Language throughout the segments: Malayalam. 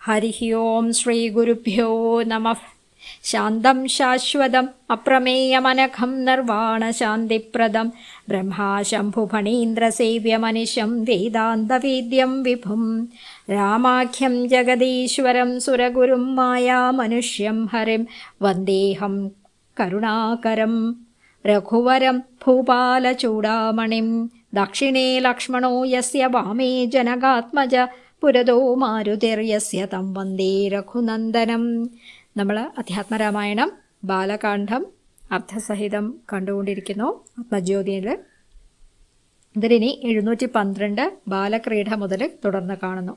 ഹരി ഓം ശ്രീ ഗുരുഭ്യോ നമ ശാന്തം ശാശ്വതം അപ്രമേയമനഖം നിർവാണശാന്തിപ്രദം ബ്രഹ്മാശംഭുഫണീന്ദ്രസേവ്യമനിശം വേദാന്തവേദ്യം വിഭും രാമാഖ്യം ജഗദീശ്വരം സുരഗുരും മായാമനുഷ്യം ഹരിം വന്ദേഹം കരുണാകരം രഘുവരം ഭൂപാലചൂടാമണിം ദക്ഷിണേ ലക്ഷ്മണോ യസ്യ വാമേ ജനകാത്മജ പുരതോ മാരുതിർയസ്യ തം വന്ദേ രഘുനന്ദനം. നമ്മൾ അധ്യാത്മരാമായണം ബാലകാന്ഡം അർത്ഥസഹിതം കണ്ടുകൊണ്ടിരിക്കുന്നു ആത്മജ്യോതിയിൽ ഇതിലിനി എഴുന്നൂറ്റി പന്ത്രണ്ട് ബാലക്രീഡ മുതൽ തുടർന്ന് കാണുന്നു.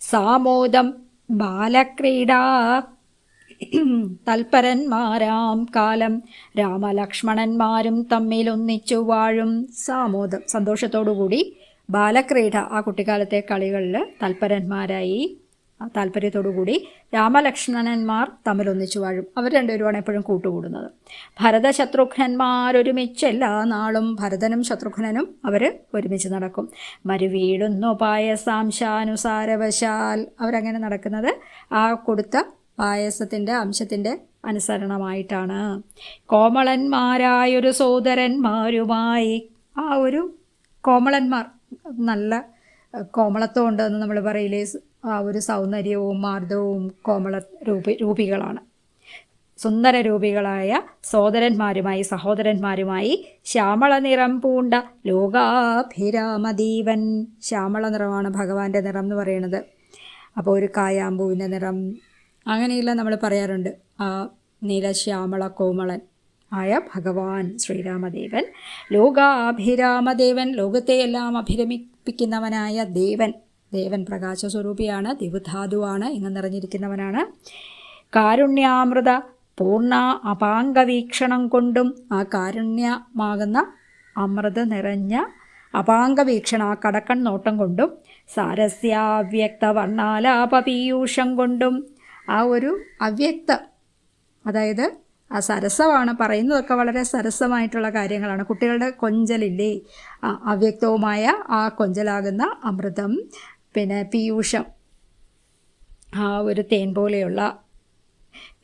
സാമോദം ബാലക്രീഡ. തൽപരന്മാരാം കാലം രാമലക്ഷ്മണന്മാരും തമ്മിൽ ഒന്നിച്ചു വാഴും. സാമോദം സന്തോഷത്തോടുകൂടി ബാലക്രീഡ ആ കുട്ടിക്കാലത്തെ കളികളിൽ തൽപരന്മാരായി താല്പര്യത്തോടുകൂടി രാമലക്ഷ്മണന്മാർ തമ്മിൽ ഒന്നിച്ചു വാഴും. അവർ രണ്ടുപേരുമാണ് എപ്പോഴും കൂട്ടുകൂടുന്നത്. ഭരത ശത്രുഘ്നന്മാരൊരുമിച്ച് എല്ലാ നാളും ഭരതനും ശത്രുഘ്നനും അവർ ഒരുമിച്ച് നടക്കും. മരുവീടുന്നു പായസാംശാനുസാരവശാൽ അവരങ്ങനെ നടക്കുന്നത് ആ കൊടുത്ത പായസത്തിന്റെ അംശത്തിന്റെ അനുസരണമായിട്ടാണ്. കോമളന്മാരായൊരു സോദരന്മാരുമായി ആ ഒരു കോമളന്മാർ നല്ല കോമളത്വം ഉണ്ടെന്ന് നമ്മൾ പറയില്ലേ ആ ഒരു സൗന്ദര്യവും മാർദ്ദവും കോമള രൂപി രൂപികളാണ്. സുന്ദര രൂപികളായ സോദരന്മാരുമായി സഹോദരന്മാരുമായി ശ്യാമള നിറം പൂണ്ട ലോകാഭിരാമദീവൻ. ശ്യാമള നിറമാണ് ഭഗവാന്റെ നിറം എന്ന് പറയുന്നത്. അപ്പോൾ ഒരു കായാമ്പൂവിന്റെ നിറം. അങ്ങനെയെല്ലാം നമ്മൾ പറയാറുണ്ട്. ആ നീല നീലശ്യാമള കോമളൻ. ആയ ഭഗവാൻ ശ്രീരാമദേവൻ. ലോകാഭിരാമദേവൻ ലോകത്തെ എല്ലാം അഭിരമിപ്പിക്കുന്നവനായ ദേവൻ. ദേവൻ പ്രകാശസ്വരൂപിയാണ് ദിവധാതുവാണ് ഇങ്ങ് നിറഞ്ഞിരിക്കുന്നവനാണ്. കാരുണ്യാമൃത പൂർണ അപാംഗവീക്ഷണം കൊണ്ടും ആ കാരുണ്യമാകുന്ന അമൃത നിറഞ്ഞ അപാംഗവീക്ഷണ ആ കടക്കൺ നോട്ടം കൊണ്ടും സാരസ്യാവ്യക്ത വർണാലാപപീയൂഷം കൊണ്ടും ആ ഒരു അവ്യക്ത അതായത് സരസമാണ്. പറയുന്നതൊക്കെ വളരെ സരസമായിട്ടുള്ള കാര്യങ്ങളാണ്. കുട്ടികളുടെ കൊഞ്ചലില്ലേ? അവ്യക്തവുമായ ആ കൊഞ്ചലാകുന്ന അമൃതം പിന്നെ പീയൂഷം ആ ഒരു തേൻ പോലെയുള്ള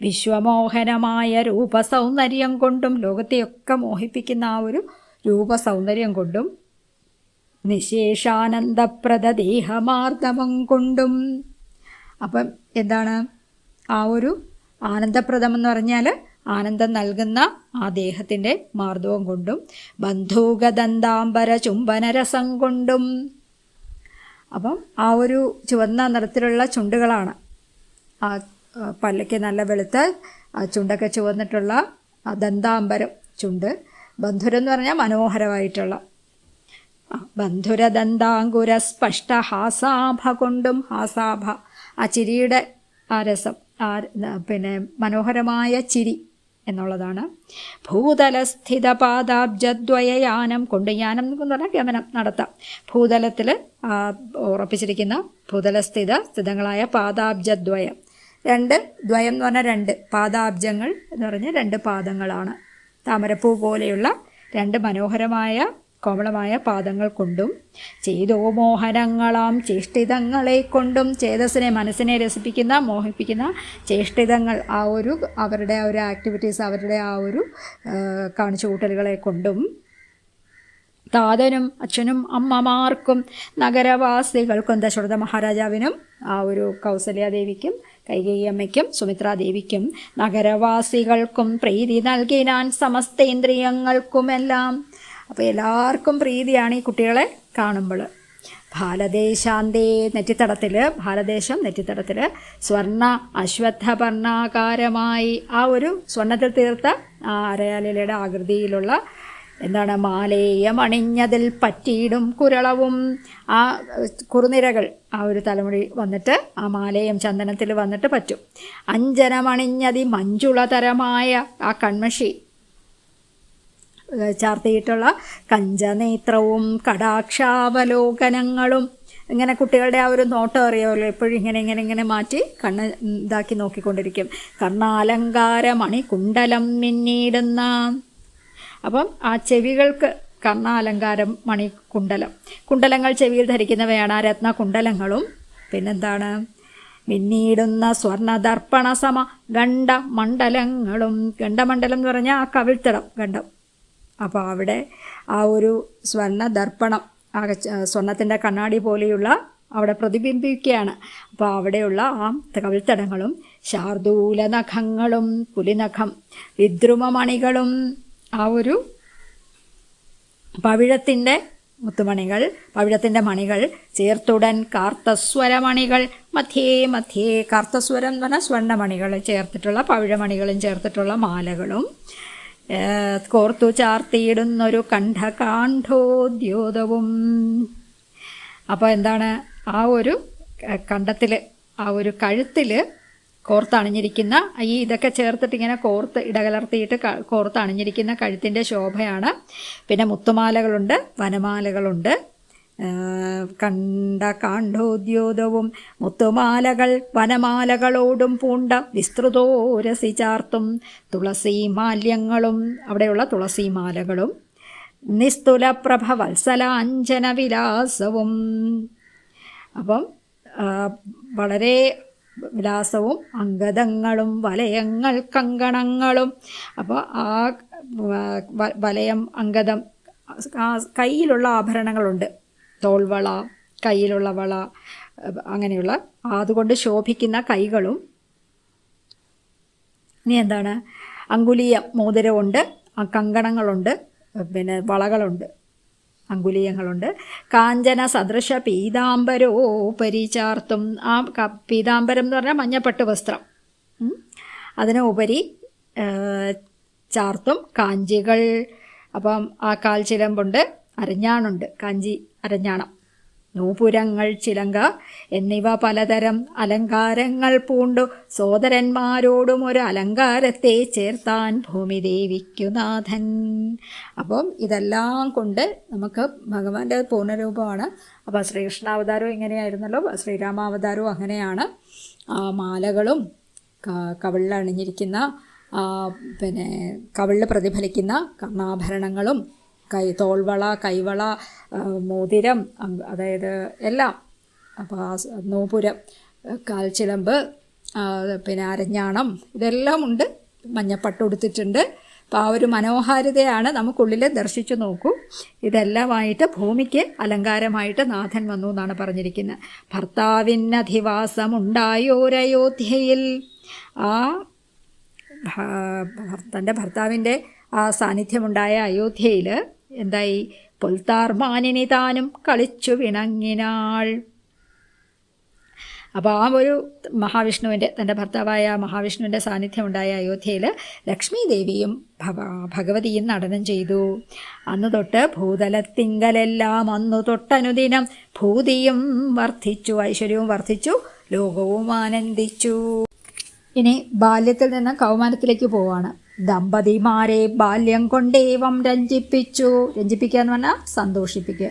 വിശ്വമോഹനമായ രൂപസൗന്ദര്യം കൊണ്ടും ലോകത്തെയൊക്കെ മോഹിപ്പിക്കുന്ന ആ ഒരു രൂപസൗന്ദര്യം കൊണ്ടും നിശേഷാനന്ദപ്രദ ദേഹമാർദ്ദവം കൊണ്ടും അപ്പം എന്താണ്? ആ ഒരു ആനന്ദപ്രദം എന്ന് പറഞ്ഞാൽ ആനന്ദം നൽകുന്ന ആ ദേഹത്തിന്റെ മാർദ്ദവം കൊണ്ടും ബന്ധൂകദന്താംബര ചുംബനരസം കൊണ്ടും. അപ്പം ആ ഒരു ചുവന്ന നിറത്തിലുള്ള ചുണ്ടുകളാണ്. ആ പല്ലയ്ക്ക് നല്ല വെളുത്ത് ചുണ്ടൊക്കെ ചുവന്നിട്ടുള്ള ദന്താംബരം ചുണ്ട്. ബന്ധുരം എന്ന് പറഞ്ഞാൽ മനോഹരമായിട്ടുള്ള. ബന്ധുരദന്താങ്കുര സ്പഷ്ട ഹാസാഭ കൊണ്ടും ഹാസാഭ. ആ ചിരിയുടെ ആ രസം ആ പിന്നെ മനോഹരമായ ചിരി. എന്നുള്ളതാണ്. ഭൂതലസ്ഥിത പാദാബ്ജദ്വയയാനം കൊണ്ട് യാനം എന്ന് പറഞ്ഞാൽ ഗമനം നടത്താം. ഭൂതലത്തിൽ ഉറപ്പിച്ചിരിക്കുന്ന ഭൂതലസ്ഥിത സ്ഥിതങ്ങളായ പാദാബ്ജദ്വയം. രണ്ട് ദ്വയം എന്ന് പറഞ്ഞാൽ രണ്ട് പാദാബ്ജങ്ങൾ എന്ന് പറഞ്ഞാൽ രണ്ട് പാദങ്ങളാണ്. താമരപ്പൂ പോലെയുള്ള രണ്ട് മനോഹരമായ കോമളമായ പാദങ്ങൾ കൊണ്ടും ചെയ്തോ മോഹനങ്ങളാം. ചേഷ്ടിതങ്ങളെ കൊണ്ടും ചേതസ്സിനെ മനസ്സിനെ രസിപ്പിക്കുന്ന മോഹിപ്പിക്കുന്ന ചേഷ്ടിതങ്ങൾ ആ ഒരു അവരുടെ ആ ഒരു ആക്ടിവിറ്റീസ് അവരുടെ ആ ഒരു കാണിച്ചു കൂട്ടലുകളെ കൊണ്ടും താതനും അച്ഛനും അമ്മമാർക്കും നഗരവാസികൾക്കും ദശരഥ മഹാരാജാവിനും ആ ഒരു കൗസല്യാദേവിക്കും കൈകേയമ്മയ്ക്കും സുമിത്രാദേവിക്കും നഗരവാസികൾക്കും പ്രീതി നൽകിനാൻ സമസ്തേന്ദ്രിയങ്ങൾക്കുമെല്ലാം അപ്പോൾ എല്ലാവർക്കും പ്രീതിയാണ് ഈ കുട്ടികളെ കാണുമ്പോൾ. ഭാലദേശാന്തേ നെറ്റിത്തടത്തിൽ ഭാലദേശം നെറ്റിത്തടത്തിൽ സ്വർണ അശ്വത്ഥപർണാകാരമായി ആ ഒരു സ്വർണത്തിൽ തീർത്ത ആ അരയാലിലയുടെ ആകൃതിയിലുള്ള എന്താണ് മാലേയം അണിഞ്ഞതിൽ പറ്റിയിടും കുരളവും. ആ കുറുനിരകൾ ആ ഒരു തലമുടി വന്നിട്ട് ആ മാലേയം ചന്ദനത്തിൽ വന്നിട്ട് പറ്റും. അഞ്ജനമണിഞ്ഞതി മഞ്ജുളതരമായ ആ കൺമഷി ചാർത്തിയിട്ടുള്ള കഞ്ചനേത്രവും കടാക്ഷാവലോകനങ്ങളും ഇങ്ങനെ കുട്ടികളുടെ ആ ഒരു നോട്ടം അറിയാമല്ലോ എപ്പോഴും ഇങ്ങനെ ഇങ്ങനെ ഇങ്ങനെ മാറ്റി കണ്ണ് ഇതാക്കി നോക്കിക്കൊണ്ടിരിക്കും. കർണാലങ്കാരമണി കുണ്ടലം മിന്നിടുന്ന അപ്പം ആ ചെവികൾക്ക് കർണാലങ്കാരം മണി കുണ്ടലം. കുണ്ടലങ്ങൾ ചെവിയിൽ ധരിക്കുന്നവയാണ് ആ രത്ന കുണ്ടലങ്ങളും പിന്നെന്താണ്? പിന്നീടുന്ന സ്വർണദർപ്പണ സമ ഗണ്ഡ മണ്ഡലങ്ങളും ഗണ്ഡമണ്ഡലം എന്ന് പറഞ്ഞാൽ ആ കവിൾത്തടം ഗണ്ഡം. അപ്പോൾ അവിടെ ആ ഒരു സ്വർണ ദർപ്പണം ആ സ്വർണത്തിന്റെ കണ്ണാടി പോലെയുള്ള അവിടെ പ്രതിബിംബിക്കുകയാണ്. അപ്പോൾ അവിടെയുള്ള ആ കവിൾത്തടങ്ങളും ശാർദൂല നഖങ്ങളും പുലിനഖം വിദ്രുമമണികളും ആ ഒരു പവിഴത്തിന്റെ മുത്തുമണികൾ പവിഴത്തിന്റെ മണികൾ ചേർത്തുടൻ കാർത്തസ്വരമണികൾ മധ്യേ മധ്യേ കാർത്തസ്വരം എന്ന് പറഞ്ഞാൽ സ്വർണമണികൾ ചേർത്തിട്ടുള്ള പവിഴമണികളും ചേർത്തിട്ടുള്ള മാലകളും. കോർത്തു ചാർത്തിയിടുന്നൊരു കണ്ഠകാണ്ഠോദ്യോതവും അപ്പോൾ എന്താണ്? ആ ഒരു കണ്ടത്തിൽ ആ ഒരു കഴുത്തിൽ കോർത്തണിഞ്ഞിരിക്കുന്ന ഈ ഇതൊക്കെ ചേർത്തിട്ട് ഇങ്ങനെ കോർത്ത് ഇടകലർത്തിയിട്ട് കോർത്തണിഞ്ഞിരിക്കുന്ന കഴുത്തിന്റെ ശോഭയാണ്. പിന്നെ മുത്തുമാലകളുണ്ട് വനമാലകളുണ്ട്. കണ്ട കാണ്ഡോദ്യോതവും മുത്തുമാലകൾ വനമാലകളോടും പൂണ്ട വിസ്തൃതോരസി ചാർത്തും തുളസീമാല്യങ്ങളും അവിടെയുള്ള തുളസീമാലകളും നിസ്തുലപ്രഭ വത്സലാഞ്ജന വിലാസവും. അപ്പം വളരെ വിലാസവും അങ്കദങ്ങളും വലയങ്ങൾ കങ്കണങ്ങളും. അപ്പോൾ ആ വലയം ആ കയ്യിലുള്ള ആഭരണങ്ങളുണ്ട്. തോൾവള കയ്യിലുള്ള വള അങ്ങനെയുള്ള അതുകൊണ്ട് ശോഭിക്കുന്ന കൈകളും ഇനി എന്താണ്? അങ്കുലീയ മോതിരമുണ്ട് കങ്കണങ്ങളുണ്ട് പിന്നെ വളകളുണ്ട് അങ്കുലീയങ്ങളുണ്ട്. കാഞ്ചന സദൃശ പീതാംബരോ പരിചാർത്തും ആ പീതാംബരം എന്ന് പറഞ്ഞാൽ മഞ്ഞപ്പട്ട് വസ്ത്രം. അതിന് ഉപരി ചാർത്തും കാഞ്ചികൾ. അപ്പം ആ കാൽ ചിലമ്പുണ്ട് അരഞ്ഞാണുണ്ട്. കാഞ്ചി അരഞ്ഞാണം. നൂപുരങ്ങൾ ചിലങ്ക എന്നിവ പലതരം അലങ്കാരങ്ങൾ പൂണ്ടു. സോദരന്മാരോടും ഒരു അലങ്കാരത്തെ ചേർത്താൻ ഭൂമിദേവിക്കുനാഥൻ അപ്പം ഇതെല്ലാം കൊണ്ട് നമുക്ക് ഭഗവാന്റെ പൂർണരൂപമാണ്. അപ്പോൾ ശ്രീകൃഷ്ണാവതാരവും ഇങ്ങനെയായിരുന്നല്ലോ. ശ്രീരാമാവതാരവും അങ്ങനെയാണ്. ആ മാലകളും കവിളിൽ അണിഞ്ഞിരിക്കുന്ന പിന്നെ കവിളിൽ പ്രതിഫലിക്കുന്ന കർണാഭരണങ്ങളും കൈ തോൾവള കൈവള മോതിരം അതായത് എല്ലാം. അപ്പോൾ ആ നോപുരം കാൽച്ചിലമ്പ് പിന്നെ അരഞ്ഞാണം ഇതെല്ലാം ഉണ്ട്. മഞ്ഞപ്പട്ട് കൊടുത്തിട്ടുണ്ട് അപ്പോൾ ആ ഒരു മനോഹാരിതയാണ് നമുക്കുള്ളിൽ ദർശിച്ചു നോക്കൂ. ഇതെല്ലാമായിട്ട് ഭൂമിക്ക് അലങ്കാരമായിട്ട് നാഥൻ വന്നു എന്നാണ് പറഞ്ഞിരിക്കുന്നത് ഭർത്താവിനധിവാസമുണ്ടായോരയോധ്യയിൽ ആ തന്റെ ഭർത്താവിന്റെ ആ സാന്നിധ്യമുണ്ടായ അയോധ്യയിൽ എന്തായി? പൊൽത്താർമാനിനി താനും കളിച്ചു വിണങ്ങിനാൾ. അപ്പോൾ ആ ഒരു മഹാവിഷ്ണുവിന്റെ തന്റെ ഭർത്താവായ മഹാവിഷ്ണുവിന്റെ സാന്നിധ്യമുണ്ടായ അയോധ്യയിൽ ലക്ഷ്മി ദേവിയും ഭവ ഭഗവതിയും നടനം ചെയ്തു. അന്ന് തൊട്ട് ഭൂതലത്തിങ്കലെല്ലാം അന്നു തൊട്ടനുദിനം ഭൂതിയും വർദ്ധിച്ചു ഐശ്വര്യവും വർദ്ധിച്ചു ലോകവും ആനന്ദിച്ചു. ഇനി ബാല്യത്തിൽ നിന്ന് കൗമാരത്തിലേക്ക് പോവാണ്. ദമ്പതിമാരെ ബാല്യം കൊണ്ടേവം രഞ്ജിപ്പിച്ചു. രഞ്ജിപ്പിക്കുക എന്ന് പറഞ്ഞാൽ സന്തോഷിപ്പിക്കുക.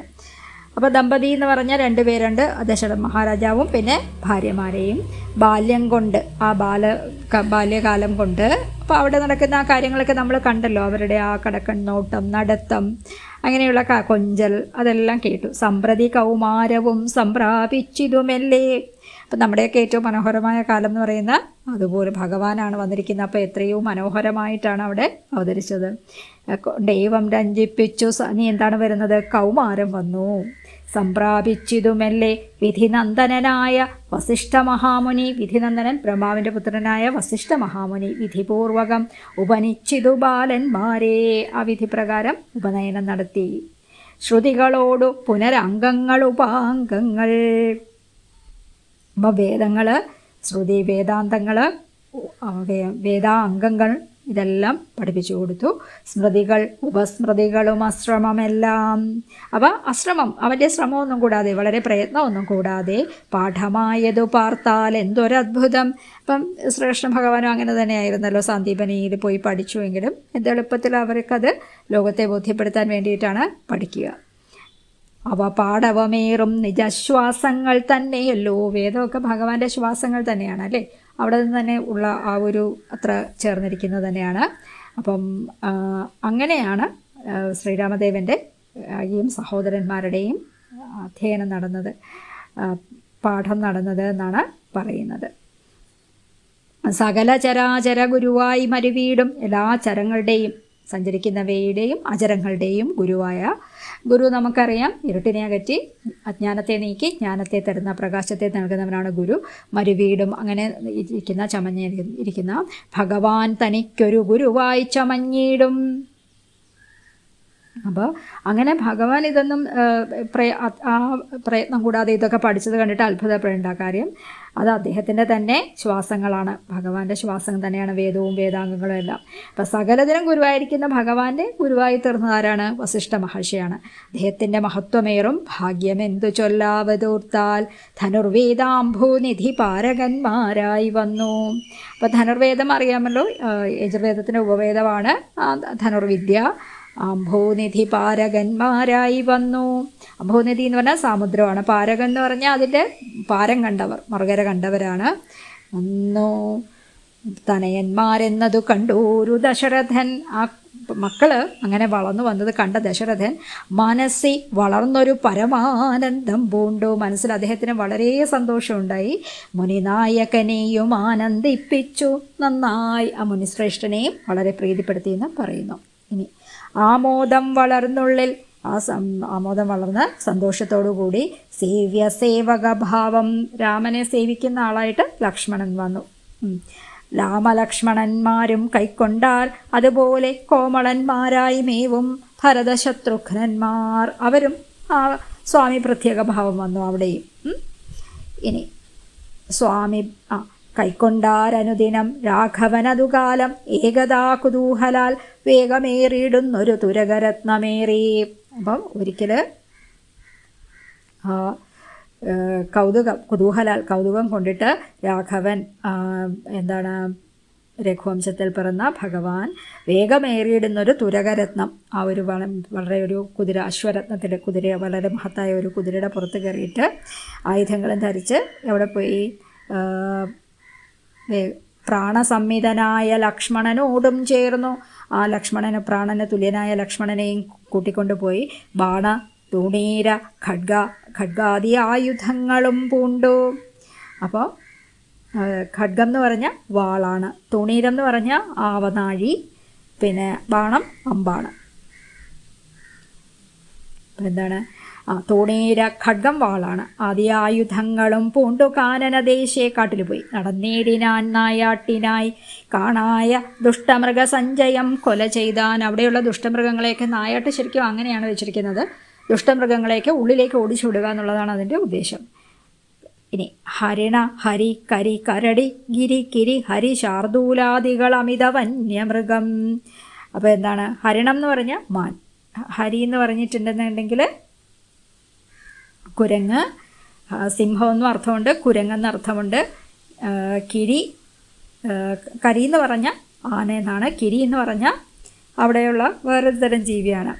അപ്പോൾ ദമ്പതി എന്ന് പറഞ്ഞാൽ രണ്ട് പേരുണ്ട്. ദശരഥ മഹാരാജാവും പിന്നെ ഭാര്യമാരെയും. ബാല്യം കൊണ്ട് ആ ബാല ബാല്യകാലം കൊണ്ട്. അപ്പോൾ അവിടെ നടക്കുന്ന ആ കാര്യങ്ങളൊക്കെ നമ്മൾ കണ്ടല്ലോ. അവരുടെ ആ കടക്കണ്ണോട്ടം നടത്തം അങ്ങനെയുള്ള കൊഞ്ചൽ അതെല്ലാം കേട്ടു. സമ്പ്രതി കൗമാരവും സംപ്രാപിച്ചിതുമെല്ലേ? അപ്പം നമ്മുടെയൊക്കെ ഏറ്റവും മനോഹരമായ കാലം എന്ന് പറയുന്ന അതുപോലെ ഭഗവാനാണ് വന്നിരിക്കുന്നത്. അപ്പോൾ എത്രയോ മനോഹരമായിട്ടാണ് അവിടെ അവതരിച്ചത്. ദൈവം രഞ്ജിപ്പിച്ചു. സനി എന്താണ് വരുന്നത്? കൗമാരം വന്നു. സംപ്രാപിച്ചിതുമെല്ലെ? വിധിനന്ദനനായ വസിഷ്ഠ മഹാമുനി. വിധിനന്ദനൻ ബ്രഹ്മാവിന്റെ പുത്രനായ വസിഷ്ഠ മഹാമുനി. വിധിപൂർവകം ഉപനിച്ചിതു ബാലന്മാരെ. ആ വിധിപ്രകാരം ഉപനയനം നടത്തി. ശ്രുതികളോടു പുനരംഗങ്ങൾ ഉപാംഗങ്ങൾ. അപ്പോൾ വേദങ്ങൾ ശ്രുതി വേദാന്തങ്ങൾ വേദാംഗങ്ങൾ ഇതെല്ലാം പഠിപ്പിച്ചു കൊടുത്തു. സ്മൃതികൾ ഉപസ്മൃതികളും അശ്രമമെല്ലാം അപ്പോൾ അശ്രമം അവന്റെ ശ്രമമൊന്നും കൂടാതെ വളരെ പ്രയത്നമൊന്നും കൂടാതെ പാഠമായതു പാർത്താൽ എന്തൊരത്ഭുതം. അപ്പം ശ്രീകൃഷ്ണ ഭഗവാനും അങ്ങനെ തന്നെയായിരുന്നല്ലോ സന്ദീപനിയിൽ പോയി പഠിച്ചുവെങ്കിലും എന്തെളുപ്പത്തിൽ അവർക്കത് ലോകത്തെ ബോധ്യപ്പെടുത്താൻ വേണ്ടിയിട്ടാണ് പഠിക്കുക. അവ പാടവമേറും നിജശ്വാസങ്ങൾ തന്നെയല്ലോ. വേദമൊക്കെ ഭഗവാന്റെ ശ്വാസങ്ങൾ തന്നെയാണ് അല്ലേ? അവിടെ നിന്ന് തന്നെ ഉള്ള ആ ഒരു അത്ര ചേർന്നിരിക്കുന്നത് തന്നെയാണ്. അപ്പം അങ്ങനെയാണ് ശ്രീരാമദേവന്റെ ഈ സഹോദരന്മാരുടെയും അധ്യയനം നടന്നത് പാഠം നടന്നത് എന്നാണ് പറയുന്നത്. സകല ചരാചര ഗുരുവായി മരുവീടും എല്ലാ ചരങ്ങളുടെയും സഞ്ചരിക്കുന്നവയുടെയും അചരങ്ങളുടെയും ഗുരുവായ ഗുരു നമുക്കറിയാം. ഇരുട്ടിനെ അകറ്റി അജ്ഞാനത്തെ നീക്കി ജ്ഞാനത്തെ തരുന്ന പ്രകാശത്തെ നൽകുന്നവനാണ് ഗുരു. മരുവീടും അങ്ങനെ ഇരിക്കുന്ന ചമഞ്ഞ ഇരിക്കുന്ന ഭഗവാൻ തനിക്കൊരു ഗുരുവായി ചമഞ്ഞിടും. അപ്പോൾ അങ്ങനെ ഭഗവാൻ ഇതൊന്നും പ്രയ ആ പ്രയത്നം കൂടാതെ ഇതൊക്കെ പഠിച്ചത് കണ്ടിട്ട് അത്ഭുതപ്പെടേണ്ട കാര്യം അത് അദ്ദേഹത്തിന്റെ തന്നെ ശ്വാസങ്ങളാണ്. ഭഗവാന്റെ ശ്വാസം തന്നെയാണ് വേദവും വേദാംഗങ്ങളും എല്ലാം. അപ്പം സകലതിനും ഗുരുവായിരിക്കുന്ന ഭഗവാന്റെ ഗുരുവായി തീർന്നത് ആരാണ്? വസിഷ്ഠ മഹർഷിയാണ്. അദ്ദേഹത്തിന്റെ മഹത്വമേറും ഭാഗ്യമെന്തു ചൊല്ലാവതൂർത്താൽ ധനുർവേദാംഭൂനിധി പാരകന്മാരായി വന്നു. അപ്പം ധനുർവേദം അറിയാമല്ലോ യജുർവേദത്തിന്റെ ഉപവേദമാണ് ധനുർവിദ്യ. അംഭോനിധി പാരകന്മാരായി വന്നു. അംഭോനിധി എന്ന് പറഞ്ഞാൽ സമുദ്രമാണ്. പാരകൻ എന്ന് പറഞ്ഞാൽ അതിന്റെ പാരം കണ്ടവർ മറുകര കണ്ടവരാണ്. വന്നു. തനയന്മാരെന്നതു കണ്ടു. ഒരു ദശരഥൻ. ആ മക്കൾ അങ്ങനെ വളർന്നു വന്നത് കണ്ട ദശരഥൻ മനസ്സി വളർന്നൊരു പരമാനന്ദം പൂണ്ടു. മനസ്സിൽ അദ്ദേഹത്തിന് വളരെ സന്തോഷമുണ്ടായി. മുനിനായകനെയും ആനന്ദിപ്പിച്ചു. നന്നായി ആ മുനിശ്രേഷ്ഠനെയും വളരെ പ്രീതിപ്പെടുത്തിയെന്ന് പറയുന്നു. ഇനി ആമോദം വളർന്നുള്ളിൽ. ആ ആമോദം വളർന്ന് സന്തോഷത്തോടുകൂടി സേവ്യ സേവക ഭാവം രാമനെ സേവിക്കുന്ന ആളായിട്ട് ലക്ഷ്മണൻ വന്നു. രാമലക്ഷ്മണന്മാരും കൈക്കൊണ്ടാൽ അതുപോലെ കോമളന്മാരായി മേവും ഭരതശത്രുഘ്നന്മാർ. അവരും ആ സ്വാമി പ്രത്യേക ഭാവം വന്നു അവിടെയും. ഇനി സ്വാമി ആ കൈക്കൊണ്ടാരനുദിനം രാഘവനതുകാലം ഏകതാ കുതൂഹലാൽ വേഗമേറിയിടുന്നൊരു തുരകരത്നമേറി. അപ്പം ഒരിക്കൽ കൗതുകം കുതൂഹലാൽ കൗതുകം കൊണ്ടിട്ട് രാഘവൻ എന്താണ് രഘുവംശത്തിൽ പിറന്ന ഭഗവാൻ വേഗമേറിയിടുന്നൊരു തുരകരത്നം ആ ഒരു വളരെ ഒരു കുതിര അശ്വരത്നത്തിന്റെ കുതിര വളരെ മഹത്തായ ഒരു കുതിരയുടെ പുറത്ത് കയറിയിട്ട് ആയുധങ്ങളും ധരിച്ച് എവിടെ പോയി? പ്രാണസംമിതനായ ലക്ഷ്മണനോടും ചേർന്നു. ആ ലക്ഷ്മണന് പ്രാണന് തുല്യനായ ലക്ഷ്മണനെയും കൂട്ടിക്കൊണ്ടുപോയി. ബാണ തുണീര ഖഡ്ഗ ഖഡ്ഗാദി ആയുധങ്ങളും പൂണ്ടു. അപ്പോൾ ഖഡ്ഗം എന്ന് പറഞ്ഞ വാളാണ്. തുണീരം എന്ന് പറഞ്ഞാൽ ആവനാഴി പിന്നെ ബാണം അമ്പാണ്. എന്താണ്? തോണീര ഖഡ്ഗം വാളാണ് ആദ്യായുധങ്ങളും പൂണ്ടു കാനനദേശേ കാട്ടിൽ പോയി നടന്നേടിനാൻ നായാട്ടിനായി കാണായ ദുഷ്ടമൃഗ സഞ്ചയം കൊല ചെയ്താൻ അവിടെയുള്ള ദുഷ്ടമൃഗങ്ങളെയൊക്കെ നായാട്ട് ശരിക്കും അങ്ങനെയാണ് വെച്ചിരിക്കുന്നത്. ദുഷ്ടമൃഗങ്ങളെയൊക്കെ ഉള്ളിലേക്ക് ഓടിച്ചു വിടുക എന്നുള്ളതാണ് അതിന്റെ ഉദ്ദേശം. ഇനി ഹരിണ ഹരി കരി കരടി ഗിരി കിരി ഹരി ശാർദൂലാദികൾ അമിത വന്യമൃഗം അപ്പോൾ എന്താണ്? ഹരിണം എന്ന് പറഞ്ഞാൽ മാൻ. ഹരി എന്ന് പറഞ്ഞിട്ടുണ്ടെന്നുണ്ടെങ്കിൽ കുരങ്ങ് സിംഹം എന്നും അർത്ഥമുണ്ട് കുരങ്ങെന്ന് അർത്ഥമുണ്ട്. കിരി കരി എന്ന് പറഞ്ഞാൽ ആന എന്നാണ്. കിരി എന്ന് പറഞ്ഞാൽ അവിടെയുള്ള വേറൊരു തരം ജീവിയാണ്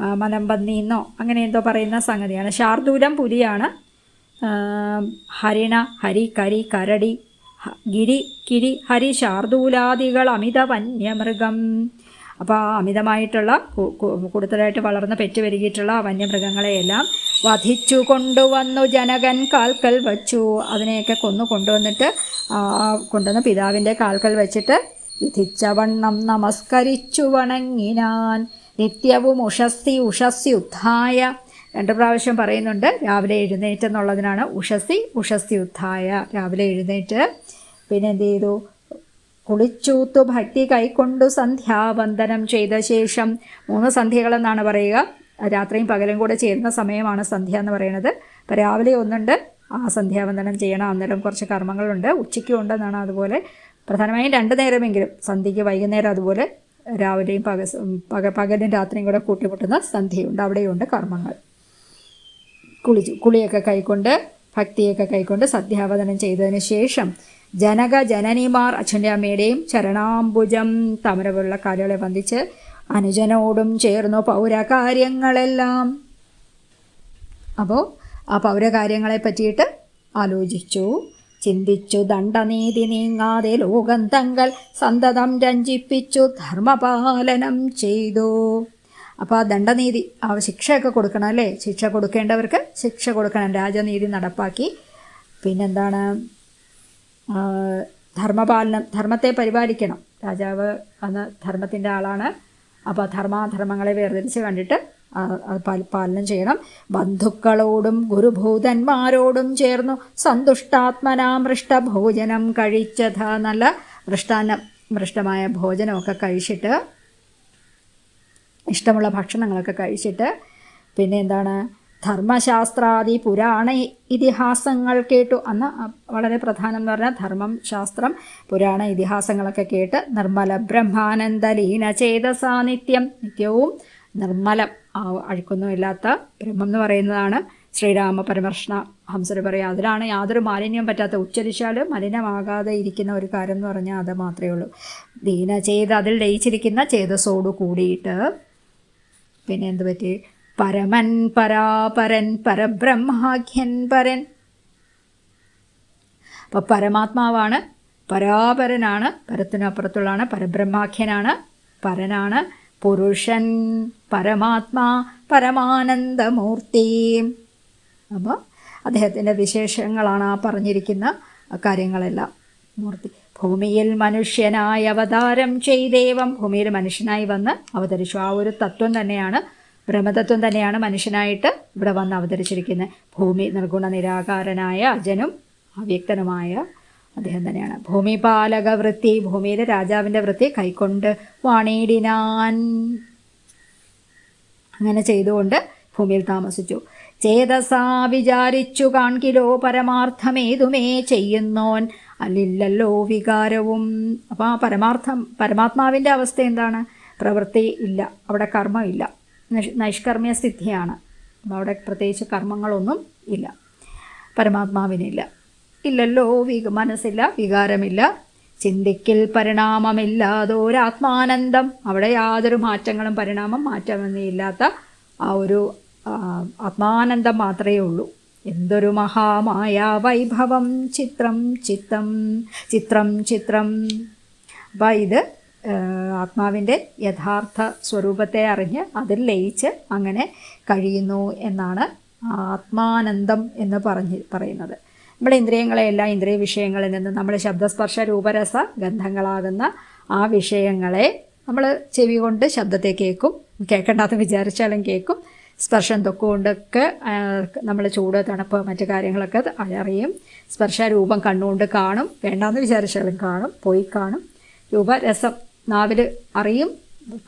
മലമ്പന്നി എന്നോ അങ്ങനെ എന്തോ പറയുന്ന സംഗതിയാണ്. ശാർദൂലം പുലിയാണ്. ഹരിണ ഹരി കരി കരടി ഗിരി കിരി ഹരി ശാർദൂലാദികൾ അമിത വന്യമൃഗം അപ്പോൾ ആ അമിതമായിട്ടുള്ള കൂടുതലായിട്ട് വളർന്ന് പെറ്റു പെരുകിയിട്ടുള്ള വന്യമൃഗങ്ങളെയെല്ലാം വധിച്ചു കൊണ്ടുവന്നു. ജനകൻ കാൽക്കൽ വച്ചു. അതിനെയൊക്കെ കൊന്നു കൊണ്ടുവന്നിട്ട് കൊണ്ടുവന്ന് പിതാവിന്റെ കാൽക്കൽ വെച്ചിട്ട് വിധിച്ച വണ്ണം നമസ്കരിച്ചു വണങ്ങിനാൻ. നിത്യവും ഉഷസ്സി ഉഷസ്സി ഉദ്ധായ രണ്ട് പ്രാവശ്യം പറയുന്നുണ്ട് രാവിലെ എഴുന്നേറ്റ് എന്നുള്ളതിനാണ് ഉഷസ്സി ഉഷസ്സി ഉദ്ധായ രാവിലെ എഴുന്നേറ്റ് പിന്നെ എന്ത് ചെയ്തു? കുളിച്ചൂത്തു ഭക്തി കൈക്കൊണ്ടു സന്ധ്യാവന്ദനം ചെയ്ത ശേഷം മൂന്ന് സന്ധ്യകളെന്നാണ് പറയുക. രാത്രിയും പകലും കൂടെ ചേരുന്ന സമയമാണ് സന്ധ്യ എന്ന് പറയുന്നത്. അപ്പോൾ രാവിലെ ഒന്നുണ്ട് ആ സന്ധ്യാവന്ദനം ചെയ്യണം. അന്നേരം കുറച്ച് കർമ്മങ്ങളുണ്ട്. ഉച്ചയ്ക്കും ഉണ്ടെന്നാണ് അതുപോലെ പ്രധാനമായും രണ്ട് നേരമെങ്കിലും സന്ധ്യയ്ക്ക് വൈകുന്നേരം അതുപോലെ രാവിലെയും പക പക പകലും രാത്രിയും കൂടെ കൂട്ടിമുട്ടുന്ന സന്ധ്യയുണ്ട്. അവിടെയുണ്ട് കർമ്മങ്ങൾ. കുളിച്ചു കുളിയൊക്കെ കൈക്കൊണ്ട് ഭക്തിയൊക്കെ കൈക്കൊണ്ട് സദ്യാവതനം ചെയ്തതിന് ശേഷം ജനക ജനനിമാർ അച്ഛന്റെ അമ്മയുടെയും ചരണാംബുജം തമരവുള്ള കാലുകളെ വന്ദിച്ച് അനുജനോടും ചേർന്നു പൗരകാര്യങ്ങളെല്ലാം. അപ്പോൾ ആ പൗരകാര്യങ്ങളെ പറ്റിയിട്ട് ആലോചിച്ചു. ചിന്തിച്ചു ദണ്ഡനീതി നീങ്ങാതെ ലോകം തങ്ങൾ സന്തതം രഞ്ജിപ്പിച്ചു ധർമ്മപാലനം ചെയ്തു. അപ്പോൾ ആ ദണ്ഡനീതി ആ ശിക്ഷയൊക്കെ കൊടുക്കണം അല്ലേ? ശിക്ഷ കൊടുക്കേണ്ടവർക്ക് ശിക്ഷ കൊടുക്കണം. രാജനീതി നടപ്പാക്കി. പിന്നെന്താണ്? ധർമ്മപാലനം ധർമ്മത്തെ പരിപാലിക്കണം. രാജാവ് അന്ന് ധർമ്മത്തിന്റെ ആളാണ്. അപ്പോൾ ധർമാധർമ്മങ്ങളെ വേർതിരിച്ച് കണ്ടിട്ട് അത് പാലനം ചെയ്യണം. ബന്ധുക്കളോടും ഗുരുഭൂതന്മാരോടും ചേർന്നു സന്തുഷ്ടാത്മനാ മൃഷ്ടഭോജനം കഴിച്ചത് നല്ല മൃഷ്ടാന്നം മൃഷ്ടമായ ഭോജനമൊക്കെ കഴിച്ചിട്ട് ഇഷ്ടമുള്ള ഭക്ഷണങ്ങളൊക്കെ കഴിച്ചിട്ട് പിന്നെ എന്താണ്? ധർമ്മശാസ്ത്രാദി പുരാണ ഇതിഹാസങ്ങൾ കേട്ടു. അന്ന് വളരെ പ്രധാനം എന്ന് പറഞ്ഞാൽ ധർമ്മം ശാസ്ത്രം പുരാണ ഇതിഹാസങ്ങളൊക്കെ കേട്ട് നിർമ്മല ബ്രഹ്മാനന്ദലീന ലീന നിത്യം. നിത്യവും നിർമ്മലം. അഴുക്കൊന്നുമില്ലാത്ത ബ്രഹ്മം എന്ന് പറയുന്നതാണ് ശ്രീരാമ പരമർഷ്ണ ഹംസർ പറയുക. അതിലാണ് യാതൊരു മാലിന്യം പറ്റാത്ത ഉച്ചരിച്ചാൽ മലിനമാകാതെ ഇരിക്കുന്ന ഒരു കാര്യം എന്ന് പറഞ്ഞാൽ അത് മാത്രമേ ഉള്ളൂ. ദീന ചെയ്ത് അതിൽ ലയിച്ചിരിക്കുന്ന ചേതസോട് കൂടിയിട്ട് പിന്നെ എന്ത് പറ്റി പരമൻ പരാപരൻ പരബ്രഹ്മാഖ്യൻ പരൻ. അപ്പോൾ പരമാത്മാവാണ് പരാപരനാണ് പരത്തിനപ്പുറത്തുള്ളതാണ് പരബ്രഹ്മാഖ്യനാണ് പരനാണ് പുരുഷൻ പരമാത്മാ പരമാനന്ദമൂർത്തി. അപ്പോൾ അദ്ദേഹത്തിന്റെ വിശേഷങ്ങളാണ് ആ പറഞ്ഞിരിക്കുന്ന കാര്യങ്ങളെല്ലാം. മൂർത്തി. ഭൂമിയിൽ മനുഷ്യനായി അവതാരം ചെയ്തേവം ഭൂമിയിൽ മനുഷ്യനായി വന്ന് അവതരിച്ചു. ആ ഒരു തത്വം തന്നെയാണ് ബ്രഹ്മതത്വം തന്നെയാണ് മനുഷ്യനായിട്ട് ഇവിടെ വന്ന് അവതരിച്ചിരിക്കുന്നത്. ഭൂമി നിർഗുണ നിരാകാരനായ അജനും അവ്യക്തനുമായ അദ്ദേഹം തന്നെയാണ്. ഭൂമിപാലക വൃത്തി ഭൂമിയിലെ രാജാവിന്റെ വൃത്തി കൈക്കൊണ്ട് വാണിയിടിനാൻ അങ്ങനെ ചെയ്തുകൊണ്ട് ഭൂമിയിൽ താമസിച്ചു. ചേതസാ വിചാരിച്ചു കാൺകിലോ പരമാർത്ഥമേതുമേ ചെയ്യുന്നോൻ? അല്ലില്ലല്ലോ വികാരവും. അപ്പോൾ ആ പരമാർത്ഥം പരമാത്മാവിന്റെ അവസ്ഥ എന്താണ്? പ്രവൃത്തി ഇല്ല. അവിടെ കർമ്മമില്ല നൈഷ് നൈഷ്കർമ്മ്യ അപ്പോൾ അവിടെ പ്രത്യേകിച്ച് കർമ്മങ്ങളൊന്നും ഇല്ല. പരമാത്മാവിനില്ല ഇല്ലല്ലോ വിക മനസ്സില്ല വികാരമില്ല. ചിന്തിക്കിൽ പരിണാമമില്ലാതൊരാത്മാനന്ദം അവിടെ യാതൊരു മാറ്റങ്ങളും പരിണാമം മാറ്റമൊന്നും ഇല്ലാത്ത ആ ഒരു ആത്മാനന്ദം മാത്രമേ ഉള്ളൂ. എന്തൊരു മഹാമായ വൈഭവം ചിത്രം ചിത്തം ചിത്രം ചിത്രം. അപ്പം ഇത് ആത്മാവിന്റെ യഥാർത്ഥ സ്വരൂപത്തെ അറിഞ്ഞ് അതിൽ ലയിച്ച് അങ്ങനെ കഴിയുന്നു എന്നാണ് ആത്മാനന്ദം എന്ന് പറഞ്ഞ് പറയുന്നത്. നമ്മുടെ ഇന്ദ്രിയങ്ങളെല്ലാം ഇന്ദ്രിയ വിഷയങ്ങളിൽ നിന്ന് നമ്മൾ ശബ്ദസ്പർശ രൂപരസ ഗന്ധങ്ങളാകുന്ന ആ വിഷയങ്ങളെ നമ്മൾ ചെവി കൊണ്ട് ശബ്ദത്തെ കേൾക്കും. കേൾക്കേണ്ടാത്ത വിചാരിച്ചാലും കേൾക്കും. സ്പർശം തൊക്കുകൊണ്ടൊക്കെ നമ്മൾ ചൂട് തണുപ്പ് മറ്റു കാര്യങ്ങളൊക്കെ അറിയും. സ്പർശ രൂപം കണ്ണുകൊണ്ട് കാണും. വേണ്ടാന്ന് വിചാരിച്ചാലും കാണും. പോയി കാണും. രൂപ രസം നാവിൽ അറിയും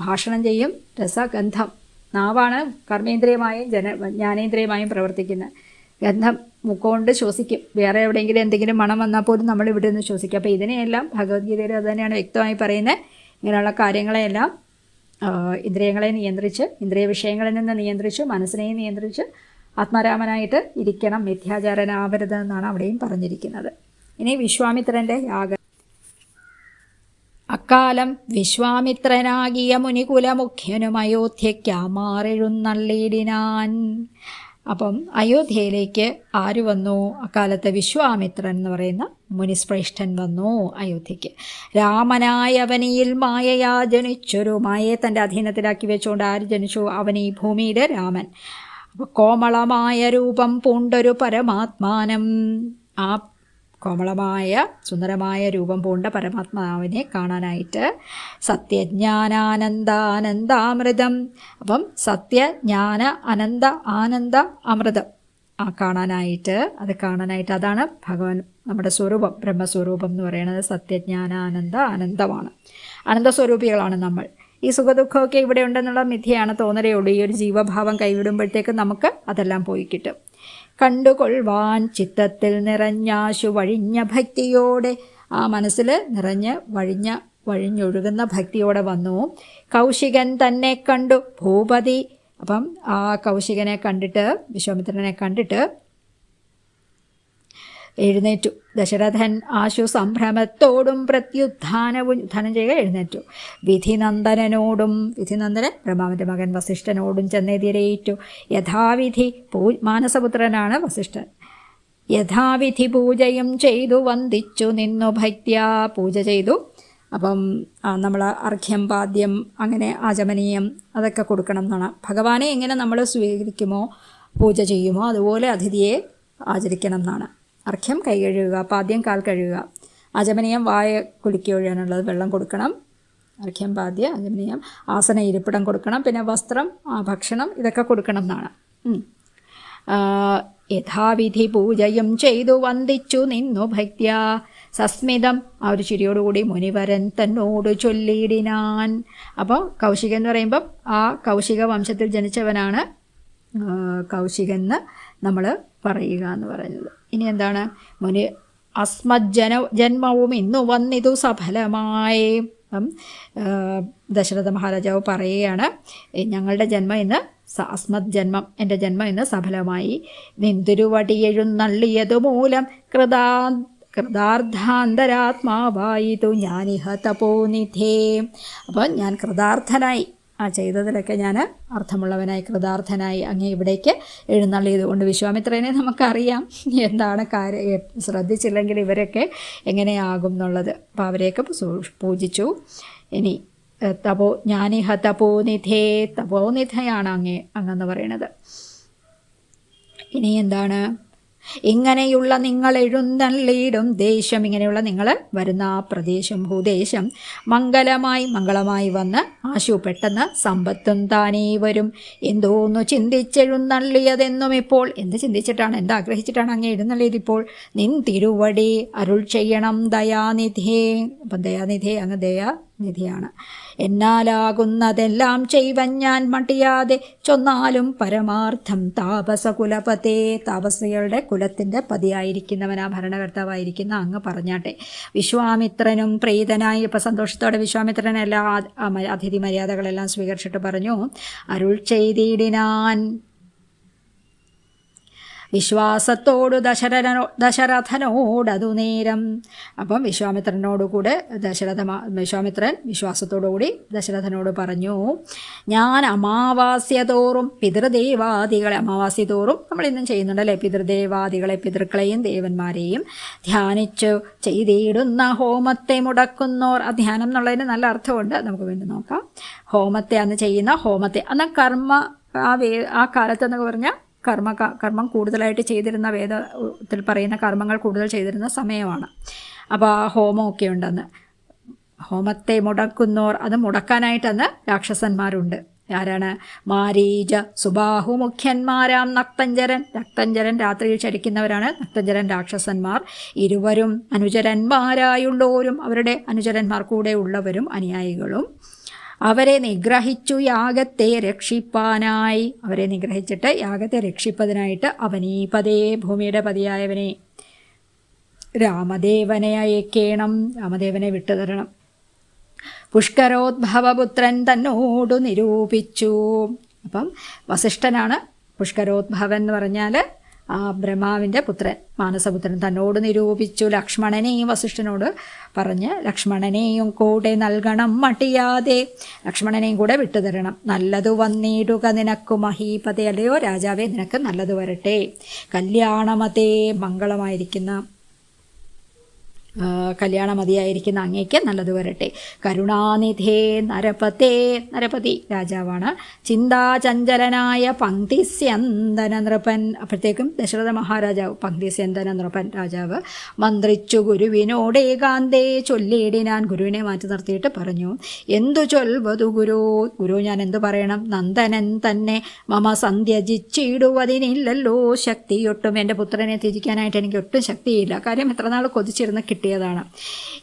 ഭാഷണം ചെയ്യും. രസഗന്ധം നാവാണ് കർമ്മേന്ദ്രിയമായും ജന ജ്ഞാനേന്ദ്രിയമായും പ്രവർത്തിക്കുന്നത് ഗന്ധം മുക്കൊണ്ട് ശ്വസിക്കും. വേറെ എവിടെയെങ്കിലും എന്തെങ്കിലും മണം വന്നാൽ പോലും നമ്മൾ ഇവിടെ നിന്ന് ശ്വസിക്കും. അപ്പോൾ ഇതിനെയെല്ലാം ഭഗവത്ഗീതയിൽ അത് തന്നെയാണ് വ്യക്തമായി പറയുന്നത്. ഇങ്ങനെയുള്ള കാര്യങ്ങളെയെല്ലാം ഇന്ദ്രിയങ്ങളെ നിയന്ത്രിച്ച് ഇന്ദ്രിയ വിഷയങ്ങളിൽ നിന്ന് നിയന്ത്രിച്ച് മനസ്സിനെ നിയന്ത്രിച്ച് ആത്മാരാമനായിട്ട് ഇരിക്കണം മിഥ്യാചാരനാവരുത് എന്നാണ് അവിടെയും പറഞ്ഞിരിക്കുന്നത്. ഇനി വിശ്വാമിത്രന്റെ യാഗ. അക്കാലം വിശ്വാമിത്രനാകിയ മുനികുലമുഖ്യനും അപ്പം അയോധ്യയിലേക്ക് ആര് വന്നു? അക്കാലത്ത് വിശ്വാമിത്രൻ എന്ന് പറയുന്ന മുനിശ്രേഷ്ഠൻ വന്നു അയോധ്യയ്ക്ക്. രാമനായ അവനിയിൽ മായയാ ജനിച്ചൊരു മായയെ തന്റെ അധീനത്തിലാക്കി വെച്ചുകൊണ്ട് ആര് ജനിച്ചു? അവനീ ഭൂമിയിലെ രാമൻ. കോമളമായ രൂപം പൂണ്ടൊരു പരമാത്മാനം. ആ കോമളമായ സുന്ദരമായ രൂപം പൂണ്ട പരമാത്മാവിനെ കാണാനായിട്ട് സത്യജ്ഞാനാനന്ദാനന്ദാമൃതം. അപ്പം സത്യജ്ഞാന അനന്ത ആനന്ദ അമൃതം ആ കാണാനായിട്ട് അത് കാണാനായിട്ട് അതാണ് ഭഗവാൻ നമ്മുടെ സ്വരൂപം ബ്രഹ്മസ്വരൂപം എന്ന് പറയുന്നത് സത്യജ്ഞാനാനന്ദ ആനന്ദമാണ്. ആനന്ദസ്വരൂപികളാണ് നമ്മൾ. ഈ സുഖദുഃഖമൊക്കെ ഇവിടെ ഉണ്ടെന്നുള്ള മിഥ്യയാണ് തോന്നലേ ഉള്ളൂ. ഈ ഒരു ജീവഭാവം കൈവിടുമ്പോഴത്തേക്ക് നമുക്ക് അതെല്ലാം പോയി കിട്ടും. കണ്ടുകൊള്ളുവാൻ ചിത്തത്തിൽ നിറഞ്ഞാശു വഴിഞ്ഞ ഭക്തിയോടെ ആ മനസ്സിൽ നിറഞ്ഞ് വഴിഞ്ഞ വഴിഞ്ഞൊഴുകുന്ന ഭക്തിയോടെ വന്നു. കൗശികൻ തന്നെ കണ്ടു ഭൂപതി. അപ്പം ആ കൗശികനെ കണ്ടിട്ട് വിശ്വാമിത്രനെ കണ്ടിട്ട് എഴുന്നേറ്റു. ദശരഥൻ ആശു സംഭ്രമത്തോടും പ്രത്യുത്ഥാനവും ധനഞ്ജയ എഴുന്നേറ്റു. വിധിനന്ദനോടും വിധിനന്ദനൻ ബ്രഹ്മാവിന്റെ മകൻ വസിഷ്ഠനോടും ചെന്നെതിരേറ്റു. യഥാവിധി പൂ മാനസപുത്രനാണ് വസിഷ്ഠൻ. യഥാവിധി പൂജയും ചെയ്തു വന്ദിച്ചു നിന്നു ഭക്ത്യാ പൂജ ചെയ്തു. അപ്പം നമ്മൾ അർഘ്യം പാദ്യം അങ്ങനെ ആചമനീയം അതൊക്കെ കൊടുക്കണം എന്നാണ്. ഭഗവാനെ എങ്ങനെ നമ്മൾ സ്വീകരിക്കുമോ പൂജ ചെയ്യുമോ അതുപോലെ അതിഥിയെ ആചരിക്കണം എന്നാണ്. അർഘ്യം കൈ കഴുകുക പാദ്യം കാൽ കഴുകുക. അജമനീയം വായ കുലുക്കി ഒഴിയാനുള്ളത് വെള്ളം കൊടുക്കണം. അർഘ്യം പാദ്യം അജമനീയം ആസന ഇരിപ്പിടം കൊടുക്കണം. പിന്നെ വസ്ത്രം ഭക്ഷണം ഇതൊക്കെ കൊടുക്കണം എന്നാണ്. യഥാവിധി പൂജയും ചെയ്തു വന്ദിച്ചു നിന്നു ഭക്യ സസ്മിതം ആ ഒരു ചിരിയോടുകൂടി മുനിവരൻ തന്നോട് ചൊല്ലിയിടിനാൻ. അപ്പോൾ കൗശികൻ എന്ന് പറയുമ്പം ആ കൗശിക വംശത്തിൽ ജനിച്ചവനാണ് കൗശികൻ എന്ന് നമ്മൾ പറയുക എന്ന് പറയുന്നത്. ഇനി എന്താണ്? മുനി അസ്മജ്ജന ജന്മവും ഇന്നു വന്നിതു സഫലമായി. ദശരഥ മഹാരാജാവ് പറയുകയാണ് ഞങ്ങളുടെ ജന്മം ഇന്ന് അസ്മത് ജന്മം എന്റെ ജന്മം ഇന്ന് സഫലമായി. നിന്തിരുവടിയെഴുന്നള്ളിയതു മൂലം കൃതാ കൃതാർത്ഥാന്തരാത്മാവായിതു ഞാനിഹ തപോനിധേ. അപ്പോൾ ഞാൻ കൃതാർത്ഥനായി. ആ ചെയ്തതിലൊക്കെ ഞാൻ അർത്ഥമുള്ളവനായി കൃതാർത്ഥനായി അങ്ങേ ഇവിടേക്ക് എഴുന്നള്ളിയത് കൊണ്ട് വിശ്വാമിത്രനെ നമുക്കറിയാം എന്താണ് കാര്യം ശ്രദ്ധിച്ചില്ലെങ്കിൽ ഇവരൊക്കെ എങ്ങനെയാകും എന്നുള്ളത്. അപ്പോൾ അവരെയൊക്കെ പൂജിച്ചു. ഇനി തപോ ജ്ഞാനിഹ തപോനിധേ തപോനിധയാണ് അങ്ങേ അങ്ങെന്ന് പറയണത് ഇനി എന്താണ്? ഇങ്ങനെയുള്ള നിങ്ങൾ എഴുന്നള്ളിയിടും ദേശം ഇങ്ങനെയുള്ള നിങ്ങൾ വരുന്ന ആ പ്രദേശം ഭൂദേശം മംഗലമായി മംഗളമായി വന്ന് ആശു പെട്ടെന്ന് സമ്പത്തും താനേ വരും. എന്തോന്നു ചിന്തിച്ചെഴുന്നള്ളിയതെന്നും ഇപ്പോൾ എന്ത് ചിന്തിച്ചിട്ടാണ് എന്ത് ആഗ്രഹിച്ചിട്ടാണ് അങ്ങ് എഴുന്നള്ളിയത് ഇപ്പോൾ? നിൻ തിരുവടി അരുൾ ചെയ്യണം ദയാനിധേ. അപ്പം ദയാനിധേ അങ്ങ് ദയാനിധിയാണ്. എന്നാലാകുന്നതെല്ലാം ചെയ്വൻ ഞാൻ മടിയാതെ ചൊന്നാലും പരമാർത്ഥം താപസകുലപതേ. താപസികളുടെ കുലത്തിന്റെ പതിയായിരിക്കുന്നവൻ ഭരണകർത്താവായിരിക്കുന്ന അങ്ങ് പറഞ്ഞാട്ടെ. വിശ്വാമിത്രനും പ്രീതനായി ഇപ്പം സന്തോഷത്തോടെ മ- അതിഥി മര്യാദകളെല്ലാം സ്വീകരിച്ചിട്ട് പറഞ്ഞു അരുൾ ചെയ്തിടിനാൻ വിശ്വാസത്തോടു ദശരഥനോ ദശരഥനോടതു നേരം അപ്പം വിശ്വാമിത്രനോടുകൂടെ ദശരഥ മ- വിശ്വാമിത്രൻ വിശ്വാസത്തോടുകൂടി ദശരഥനോട് പറഞ്ഞു ഞാൻ അമാവാസ്യ തോറും പിതൃദേവാദികളെ അമാവാസ്യ തോറും നമ്മൾ ഇന്നും ചെയ്യുന്നുണ്ടല്ലേ? പിതൃദേവാദികളെ പിതൃക്കളെയും ദേവന്മാരെയും ധ്യാനിച്ചു ചെയ്തിടുന്ന ഹോമത്തെ മുടക്കുന്നോർ. ആ ധ്യാനം എന്നുള്ളതിന് നല്ല അർത്ഥമുണ്ട്. നമുക്ക് വീണ്ടും നോക്കാം. ഹോമത്തെ അന്ന് ചെയ്യുന്ന ഹോമത്തെ അന്ന് കർമ്മ ആ വേ ആ കാലത്ത് പറഞ്ഞാൽ കർമ്മ കർമ്മം കൂടുതലായിട്ട് ചെയ്തിരുന്ന വേദത്തിൽ പറയുന്ന കർമ്മങ്ങൾ കൂടുതൽ ചെയ്തിരുന്ന സമയമാണ്. അപ്പോൾ ആ ഹോമമൊക്കെ ഉണ്ടെന്ന്. ഹോമത്തെ മുടക്കുന്നോർ അത് മുടക്കാനായിട്ടെന്ന് രാക്ഷസന്മാരുണ്ട്. ആരാണ്? മാരീജ സുബാഹു മുഖ്യന്മാരാം നക്തഞ്ചരൻ. നക്തഞ്ചരൻ രാത്രിയിൽ ചരിക്കുന്നവരാണ് നക്തഞ്ചരൻ രാക്ഷസന്മാർ. ഇരുവരും അനുചരന്മാരായുള്ളവരും അവരുടെ അനുചരന്മാർ കൂടെ ഉള്ളവരും അനുയായികളും. അവരെ നിഗ്രഹിച്ചു യാഗത്തെ രക്ഷിപ്പാനായി. അവരെ നിഗ്രഹിച്ചിട്ട് യാഗത്തെ രക്ഷിപ്പതിനായിട്ട് അവനീപതേ ഭൂമിയുടെ പതിയായവനെ രാമദേവനെ അയക്കേണം രാമദേവനെ വിട്ടുതരണം. പുഷ്കരോദ്ഭവപുത്രൻ തന്നോടു നിരൂപിച്ചു. അപ്പം വസിഷ്ഠനാണ് പുഷ്കരോദ്ഭവൻ എന്ന് പറഞ്ഞാൽ ആ ബ്രഹ്മാവിന്റെ പുത്രൻ മാനസപുത്രൻ തന്നോട് നിരൂപിച്ചു. ലക്ഷ്മണനെയും വസിഷ്ഠനോട് പറഞ്ഞ് ലക്ഷ്മണനെയും കൂടെ നൽകണം മടിയാതെ. ലക്ഷ്മണനെയും കൂടെ വിട്ടുതരണം. നല്ലതു വന്നിടുക നിനക്ക് മഹീപതയല്ലയോ? രാജാവേ നിനക്ക് നല്ലത് വരട്ടെ. കല്യാണമതേ മംഗളമായിരിക്കുന്ന ആ, കല്യാണമതിയായിരിക്കുന്ന അങ്ങേക്ക് നല്ലത് വരട്ടെ. കരുണാനിധേ നരപതേ നരപതി രാജാവാണ്. ചിന്താചഞ്ചലനായ പങ്ക്തിസ്യന്തന നൃപൻ. അപ്പോഴത്തേക്കും ദശരഥ മഹാരാജാവ് പങ്ക്തിസ്യന്തന നൃപൻ രാജാവ് മന്ത്രിച്ചു ഗുരുവിനോട് ഏകാന്തേ ചൊല്ലിയിടിനാൻ ഗുരുവിനെ മാറ്റി നിർത്തിയിട്ട് പറഞ്ഞു എന്തു ചൊൽവതു ഗുരു? ഗുരു ഞാൻ എന്തു പറയണം? നന്ദനൻ തന്നെ മമ സന്ധ്യജിച്ചിടുവതിനില്ലല്ലോ. ശക്തിയൊട്ടും എന്റെ പുത്രനെ തിരിക്കാനായിട്ട് എനിക്ക് ഒട്ടും ശക്തിയില്ല. കാര്യം എത്ര നാൾ കൊതിച്ചിരുന്ന് കിട്ടിയതാണ്.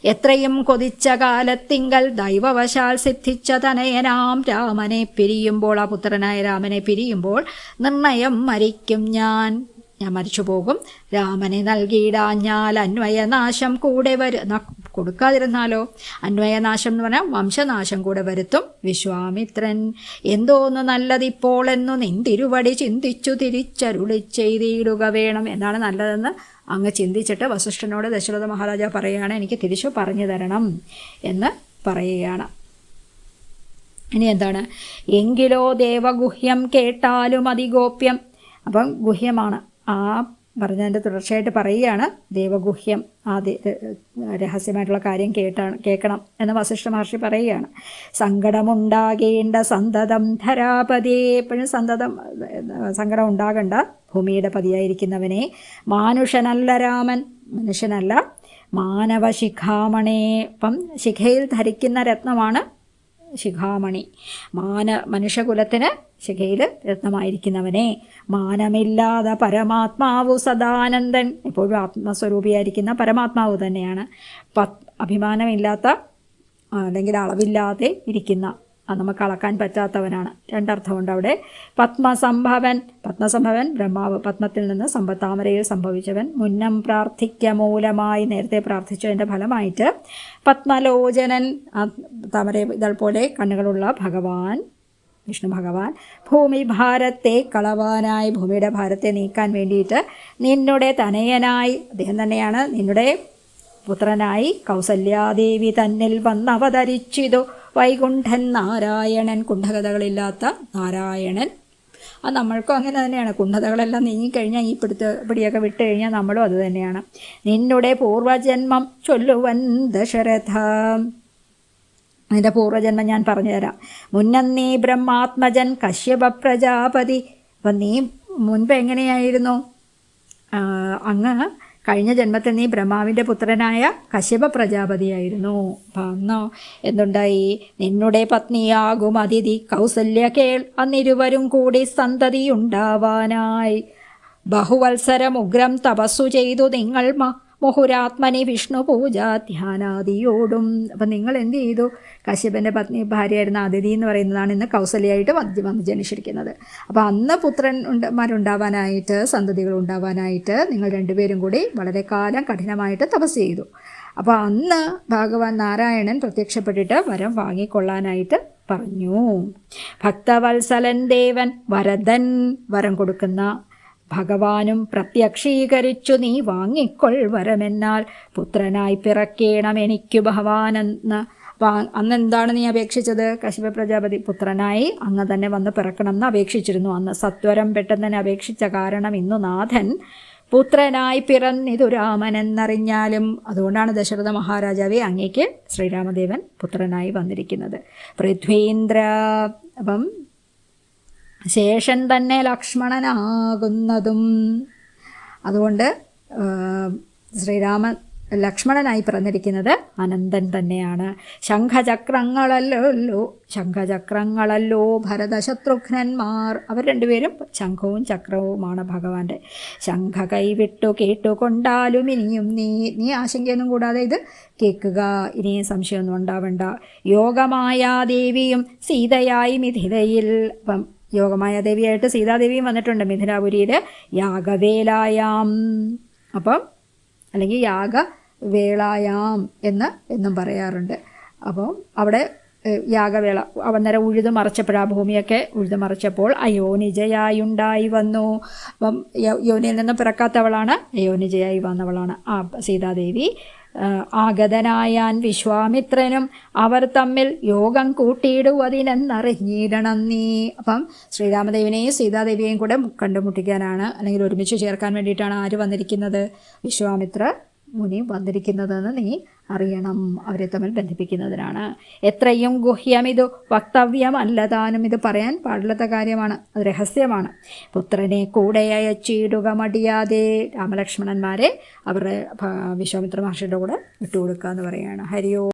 എത്രയും കൊതിച്ച കാലത്തിങ്കൽ ദൈവവശാൽ സിദ്ധിച്ച തനയനാം രാമനെ പിരിയുമ്പോൾ ആ പുത്രനായ രാമനെ പിരിയുമ്പോൾ നിർണയം മരിക്കും ഞാൻ. ഞാൻ മരിച്ചു പോകും. രാമനെ നൽകിയിടാഞ്ഞാൽ അന്വയനാശം കൂടെ വരും കൊടുക്കാതിരുന്നാലോ? അന്വയനാശം എന്ന് പറഞ്ഞാൽ വംശനാശം കൂടെ വരുത്തും. വിശ്വാമിത്രൻ എന്തോന്ന് നല്ലതിപ്പോൾ എന്നു നിന്തിരുവടി ചിന്തിച്ചു തിരിച്ചരുളി ചെയ്തിടുക വേണം. എന്നാണ് നല്ലതെന്ന് അങ്ങ് ചിന്തിച്ചിട്ട് വസിഷ്ഠനോട് ദശരഥ മഹാരാജ പറയുകയാണ് എനിക്ക് തിരിച്ചു പറഞ്ഞു തരണം എന്ന് പറയുകയാണ്. ഇനി എന്താണ്? എങ്കിലോ ദേവഗുഹ്യം കേട്ടാലും അതിഗോപ്യം. അപ്പം ഗുഹ്യമാണ്. ആ പറഞ്ഞതിന്റെ തുടർച്ചയായിട്ട് പറയുകയാണ് ദേവഗുഹ്യം. ആ രഹസ്യമായിട്ടുള്ള കാര്യം കേട്ടാണ് കേൾക്കണം എന്ന് വസിഷ്ഠ മഹർഷി പറയുകയാണ്. സങ്കടമുണ്ടാകേണ്ട സന്തതം ധരാപതേ. എപ്പോഴും സന്തതം സങ്കടം ഉണ്ടാകണ്ട. ഭൂമിയുടെ പതിയായിരിക്കുന്നവനെ മാനുഷനല്ല രാമൻ മനുഷ്യനല്ല മാനവ ശിഖാമണേ ഇപ്പം ശിഖയിൽ ധരിക്കുന്ന രത്നമാണ് ശിഖാമണി. മാന മനുഷ്യകുലത്തിന് ശിഖയിൽ രത്നമായിരിക്കുന്നവനെ മാനമില്ലാതെ പരമാത്മാവു സദാനന്ദൻ. എപ്പോഴും ആത്മസ്വരൂപിയായിരിക്കുന്ന പരമാത്മാവ് തന്നെയാണ്. പത് അഭിമാനമില്ലാത്ത അല്ലെങ്കിൽ അളവില്ലാതെ ഇരിക്കുന്ന അത് നമുക്ക് അളക്കാൻ പറ്റാത്തവനാണ്. രണ്ടർത്ഥമുണ്ട് അവിടെ. പത്മസംഭവൻ പത്മസംഭവൻ ബ്രഹ്മാവ് പത്മത്തിൽ നിന്ന് സമ്പത്താമരയിൽ സംഭവിച്ചവൻ. മുന്നം പ്രാർത്ഥിക്ക മൂലമായി നേരത്തെ പ്രാർത്ഥിച്ചതിന്റെ ഫലമായിട്ട് പത്മലോചനൻ താമര ഇതൾ പോലെ കണ്ണുകളുള്ള ഭഗവാൻ വിഷ്ണു ഭഗവാൻ ഭൂമി ഭാരത്തെ കളവാനായി ഭൂമിയുടെ ഭാരത്തെ നീക്കാൻ വേണ്ടിയിട്ട് നിന്നുടെ തനയനായി അദ്ദേഹം തന്നെയാണ് നിന്നുടെ പുത്രനായി കൗസല്യാദേവി തന്നിൽ വന്നവതരിച്ചിതു. വൈകുണ്ഠൻ നാരായണൻ. കുണ്ഠകഥകളില്ലാത്ത നാരായണൻ. അത് നമ്മൾക്കും അങ്ങനെ തന്നെയാണ്. കുണ്ഠതകളെല്ലാം നീങ്ങിക്കഴിഞ്ഞാൽ ഈ പിടുത്ത പിടിയൊക്കെ വിട്ട് കഴിഞ്ഞാൽ നമ്മളും അത് തന്നെയാണ്. നിന്നുടെ പൂർവജന്മം ചൊല്ലുവൻ ദശരഥ. നിന്റെ പൂർവജന്മം ഞാൻ പറഞ്ഞുതരാം. മുന്നം നീ ബ്രഹ്മാത്മജൻ കശ്യപ പ്രജാപതി. അപ്പം നീ മുൻപ് എങ്ങനെയായിരുന്നു? അങ്ങ് കഴിഞ്ഞ ജന്മത്തിൽ നീ ബ്രഹ്മാവിന്റെ പുത്രനായ കശ്യപ പ്രജാപതിയായിരുന്നു. അപ്പം എന്തുണ്ടായി? നിന്നുടെ പത്നിയാകും അതിഥി. കൗസല്യ കേൾ. അന്നിരുവരും കൂടി സന്തതി ഉണ്ടാവാനായി ബഹുവത്സരം ഉഗ്രം തപസ്സു ചെയ്തു നിങ്ങൾ മുഹുരാത്മനി വിഷ്ണു പൂജ ധ്യാനാദിയോടും അപ്പം നിങ്ങൾ എന്ത് ചെയ്തു? കശ്യപന്റെ പത്നി ഭാര്യയായിരുന്ന അതിഥി എന്ന് പറയുന്നതാണ് ഇന്ന് കൗസലിയായിട്ട് വന്ന് വന്ന് ജനിച്ചിരിക്കുന്നത്. അപ്പോൾ അന്ന് പുത്രൻ ഉണ്ടാവാനായിട്ട് സന്തതികൾ ഉണ്ടാവാനായിട്ട് നിങ്ങൾ രണ്ടുപേരും കൂടി വളരെ കാലം കഠിനമായിട്ട് തപസ് ചെയ്തു. അപ്പോൾ അന്ന് ഭഗവാൻ നാരായണൻ പ്രത്യക്ഷപ്പെട്ടിട്ട് വരം വാങ്ങിക്കൊള്ളാനായിട്ട് പറഞ്ഞു. ഭക്തവത്സലൻ ദേവൻ വരദൻ വരം കൊടുക്കുന്ന ഭഗവാനും പ്രത്യക്ഷീകരിച്ചു നീ വാങ്ങിക്കൊൾ വരമെന്നാൽ പുത്രനായി പിറക്കേണം എനിക്കു ഭഗവാനെന്ന്. വാ അന്ന് എന്താണ് നീ അപേക്ഷിച്ചത്? കശ്യപ പ്രജാപതി പുത്രനായി അങ്ങ് തന്നെ വന്ന് പിറക്കണം എന്ന് അപേക്ഷിച്ചിരുന്നു. അന്ന് സത്വരം പെട്ടെന്ന് തന്നെ അപേക്ഷിച്ച കാരണം ഇന്നു നാഥൻ പുത്രനായി പിറന്നിതു രാമനെന്നറിഞ്ഞാലും. അതുകൊണ്ടാണ് ദശരഥ മഹാരാജാവെ അങ്ങേക്ക് ശ്രീരാമദേവൻ പുത്രനായി വന്നിരിക്കുന്നത്. പൃഥ്വീന്ദ്ര അപ്പം ശേഷൻ തന്നെ ലക്ഷ്മണനാകുന്നതും. അതുകൊണ്ട് ശ്രീരാമൻ ശ്രീരാമ ലക്ഷ്മണനായി പിറന്നിരിക്കുന്നത് അനന്തൻ തന്നെയാണ്. ശംഖചക്രങ്ങളല്ലോ ശംഖചക്രങ്ങളല്ലോ ഭരതശത്രുഘ്നന്മാർ. അവർ രണ്ടുപേരും ശംഖവും ചക്രവുമാണ് ഭഗവാന്റെ. ശംഖ കൈവിട്ടു കേട്ടുകൊണ്ടാലും ഇനിയും നീ നീ ആശങ്കയൊന്നും കൂടാതെ ഇത് കേൾക്കുക. ഇനിയും സംശയമൊന്നും ഉണ്ടാവണ്ട. യോഗമായ ദേവിയും സീതയായി മിഥിലയിൽ യോഗമായ ദേവിയായിട്ട് സീതാദേവിയും വന്നിട്ടുണ്ട് മിഥുനാപുരിയിൽ യാഗവേലായാം അപ്പം അല്ലെങ്കിൽ യാഗവേളായാം എന്ന് എന്നും പറയാറുണ്ട്. അപ്പം അവിടെ യാഗവേള അന്നേരം ഉഴുതു മറിച്ചപ്പോഴാ ഭൂമിയൊക്കെ ഉഴുതു മറച്ചപ്പോൾ അയോനിജയായുണ്ടായി വന്നു. അപ്പം യോനിയിൽ നിന്ന് പിറക്കാത്തവളാണ് അയോനിജയായി വന്നവളാണ് ആ സീതാദേവി. ആ, ആഗതനായാൻ വിശ്വാമിത്രനും അവർ തമ്മിൽ യോഗം കൂട്ടിയിടുവതിനെന്നറിഞ്ഞിടണം നീ. അപ്പം ശ്രീരാമദേവനെയും സീതാദേവിയെയും കൂടെ കണ്ടുമുട്ടിക്കാനാണ് അല്ലെങ്കിൽ ഒരുമിച്ച് ചേർക്കാൻ വേണ്ടിയിട്ടാണ് ആര് വന്നിരിക്കുന്നത്? വിശ്വാമിത്ര മുനി വന്നിരിക്കുന്നതെന്ന് നീ അറിയണം അവരെ തമ്മിൽ ബന്ധിപ്പിക്കുന്നതിനാണ്. എത്രയും ഗുഹ്യം ഇത് വക്തവ്യം അല്ലതാനും ഇത് പറയാൻ പാടില്ലാത്ത കാര്യമാണ് അത് രഹസ്യമാണ്. പുത്രനെ കൂടെ അയച്ചിടുക മടിയാതെ രാമലക്ഷ്മണന്മാരെ അവരുടെ വിശ്വാമിത്ര മഹർഷിയുടെ കൂടെ വിട്ടുകൊടുക്കുക എന്ന് പറയുകയാണ് ഹരിയോ